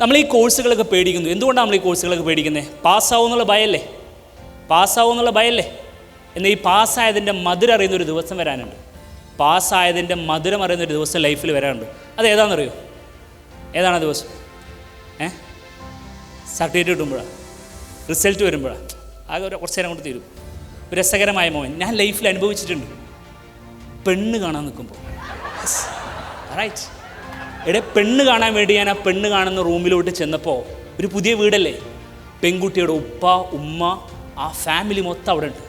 നമ്മൾ ഈ കോഴ്സുകളൊക്കെ പേടിക്കുന്നു. എന്തുകൊണ്ടാണ് നമ്മൾ ഈ കോഴ്സുകളൊക്കെ പേടിക്കുന്നത്? പാസ്സാവും എന്നുള്ള ഭയല്ലേ? പാസ്സാവും എന്നുള്ള ഭയല്ലേ? എന്നാൽ ഈ പാസ്സായതിന്റെ മധുരം അറിയുന്ന ഒരു ദിവസം വരാനുണ്ട്. പാസ്സായതിന്റെ മധുരം അറിയുന്ന ഒരു ദിവസം ലൈഫിൽ വരാനുണ്ട്. അത് ഏതാണെന്നറിയോ ഏതാണ് ദിവസം? ഏ? സർട്ടിഫിക്കറ്റ് കിട്ടുമ്പോഴാണ് റിസൾട്ട് വരുമ്പോഴാണ് ആകെ ഒരു കുറച്ച് നേരം കൊണ്ട് തീരും. രസകരമായ മോൻ ഞാൻ ലൈഫിൽ അനുഭവിച്ചിട്ടുണ്ട്. പെണ്ണ് കാണാൻ നിൽക്കുമ്പോൾ. റൈറ്റ് എടെ പെണ്ണ് കാണാൻ വേണ്ടി ഞാൻ ആ പെണ്ണ് കാണുന്ന റൂമിലോട്ട് ചെന്നപ്പോൾ ഒരു പുതിയ വീടല്ലേ? പെൺകുട്ടിയുടെ ഉപ്പ ഉമ്മ ആ ഫാമിലി മൊത്തം അവിടെ ഉണ്ട്.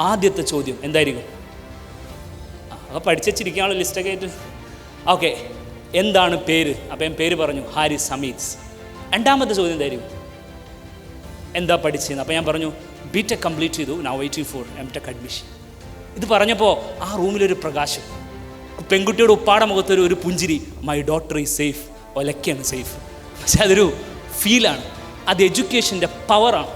ആദ്യത്തെ ചോദ്യം എന്തായിരിക്കും? ആ പഠിച്ചിരിക്കാനുള്ള ലിസ്റ്റൊക്കെ ആയിട്ട്. ഓക്കെ എന്താണ് പേര്? അപ്പം ഞാൻ പേര് പറഞ്ഞു ഹാരിസ് സമീത്സ് രണ്ടാമത്തെ ചോദ്യം എന്തായിരിക്കും? എന്താ പഠിച്ചതെന്ന് അപ്പം ഞാൻ പറഞ്ഞു ബി ടെക് കംപ്ലീറ്റ് ചെയ്തു now waiting for M tech admission ഇത് പറഞ്ഞപ്പോൾ ആ റൂമിലൊരു പ്രകാശം. പെൺകുട്ടിയുടെ ഉപ്പാടെ മുഖത്തൊരു ഒരു പുഞ്ചിരി മൈ ഡോട്ടർ ഈസ് സേഫ് ഒലക്കാണ് സേഫ് പക്ഷെ അതൊരു ഫീലാണ് അത് എഡ്യൂക്കേഷന്റെ പവറാണ്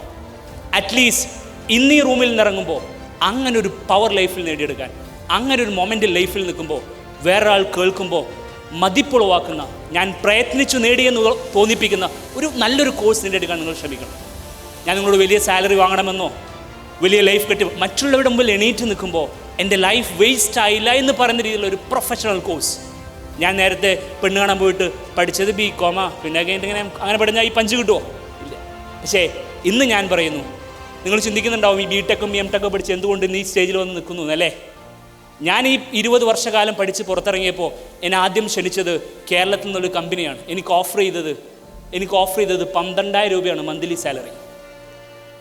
അറ്റ്ലീസ്റ്റ് ഇന്ന് ഈ റൂമിൽ നിന്ന് ഇറങ്ങുമ്പോൾ അങ്ങനെ ഒരു പവർ ലൈഫിൽ നേടിയെടുക്കാൻ അങ്ങനെ ഒരു മൊമെന്റ് ലൈഫിൽ നിൽക്കുമ്പോൾ വേറൊരാൾ കേൾക്കുമ്പോൾ മതിപ്പുളവാക്കുന്ന ഞാൻ പ്രയത്നിച്ചു നേടിയെന്ന് തോന്നിപ്പിക്കുന്ന ഒരു നല്ലൊരു കോഴ്സ് നേടിയെടുക്കാൻ നിങ്ങൾ ശ്രമിക്കണം. ഞാൻ നിങ്ങളോട് വലിയ സാലറി വാങ്ങണമെന്നോ വലിയ ലൈഫ് കെട്ടി മറ്റുള്ളവരുടെ മുമ്പിൽ എണീറ്റ് നിൽക്കുമ്പോൾ എന്റെ ലൈഫ് വേസ്റ്റ് ആയില്ല എന്ന് പറയുന്ന രീതിയിലുള്ള ഒരു പ്രൊഫഷണൽ കോഴ്സ് ഞാൻ നേരത്തെ പെണ്ണ് കാണാൻ പോയിട്ട് പഠിച്ചത് ബി കോമ പിന്നെ ഇങ്ങനെ അങ്ങനെ പഠിഞ്ഞാൽ ഈ പഞ്ച് കിട്ടുമോ ഇല്ല. പക്ഷേ ഇന്ന് ഞാൻ പറയുന്നു നിങ്ങൾ ചിന്തിക്കുന്നുണ്ടാവും ഈ ബി ടെക്കും എം ടെക്കും പഠിച്ച് എന്തുകൊണ്ട് ഇന്ന് ഈ സ്റ്റേജിൽ വന്ന് നിൽക്കുന്നു അല്ലേ? ഞാൻ ഈ ഇരുപത് വർഷകാലം പഠിച്ച് പുറത്തിറങ്ങിയപ്പോൾ എന്നെ ആദ്യം ക്ഷണിച്ചത് കേരളത്തിൽ നിന്നൊരു കമ്പനിയാണ് എനിക്ക് ഓഫർ ചെയ്തത് എനിക്ക് ഓഫർ ചെയ്തത് പന്ത്രണ്ടായിരം രൂപയാണ് മന്ത്ലി സാലറി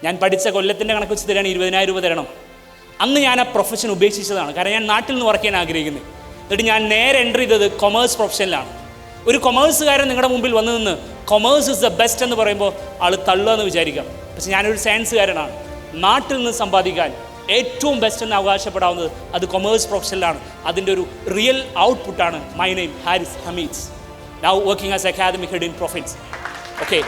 ഞാൻ പഠിച്ച കൊല്ലത്തിന്റെ കണക്ക് വെച്ച് തരാണ് ഇരുപതിനായിരം രൂപ തരണം. അന്ന് ഞാൻ ആ പ്രൊഫഷൻ ഉപേക്ഷിച്ചതാണ്. കാരണം ഞാൻ നാട്ടിൽ നിന്ന് വർക്ക് ചെയ്യാൻ ആഗ്രഹിക്കുന്നത് എന്നിട്ട് ഞാൻ നേരെ എന്റർ ചെയ്തത് കൊമേഴ്സ് പ്രൊഫഷനിലാണ് ഒരു കൊമേഴ്സുകാരൻ നിങ്ങളുടെ മുമ്പിൽ വന്നു നിന്ന് കൊമേഴ്സ് ഇസ് ദ ബെസ്റ്റ് എന്ന് പറയുമ്പോൾ ആൾ തള്ളുക എന്ന് വിചാരിക്കാം. പക്ഷെ ഞാനൊരു സയൻസുകാരനാണ് നാട്ടിൽ നിന്ന് സമ്പാദിക്കാൻ ഏറ്റവും ബെസ്റ്റ് എന്ന് അവകാശപ്പെടാവുന്നത് അത് കൊമേഴ്സ് പ്രൊഫഷനിലാണ് അതിന്റെ ഒരു real ഔട്ട്പുട്ടാണ് my name Haris Hameeds now working as academic head in profits okay